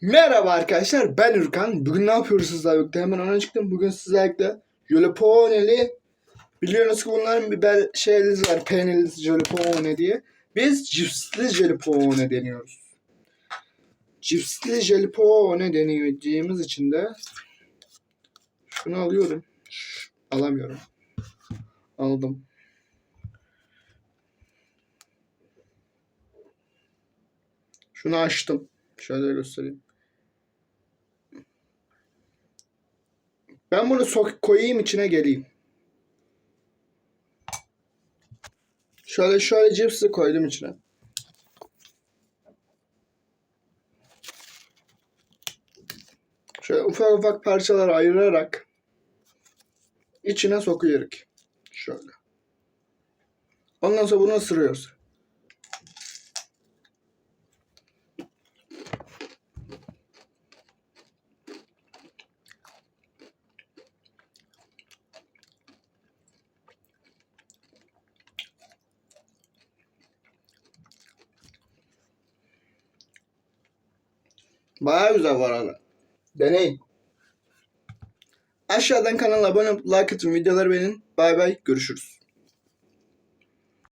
Merhaba arkadaşlar ben Ürkan. Bugün ne yapıyoruz sizlerle birlikte? Hemen ona çıktım. Bugün sizlerle jöleponeli biliyorsunuz ki bunların biber şeyleri var. Peynirli jölepone diye. Biz cipsli jölepone deniyoruz. Cipsli jölepone deneyeceğimiz için de şunu alıyorum. Alamıyorum. Aldım. Şunu açtım. Şöyle göstereyim. Ben bunu sok koyayım içine geleyim. Şöyle şöyle cipsi koydum içine. Şöyle ufak ufak parçalar ayırarak içine sokuyoruz. Şöyle. Ondan sonra bunu ısırıyoruz. Baya güzel bu arada. Deneyin. Aşağıdan kanala abone olup like atın videoları beğenin. Bay bay görüşürüz.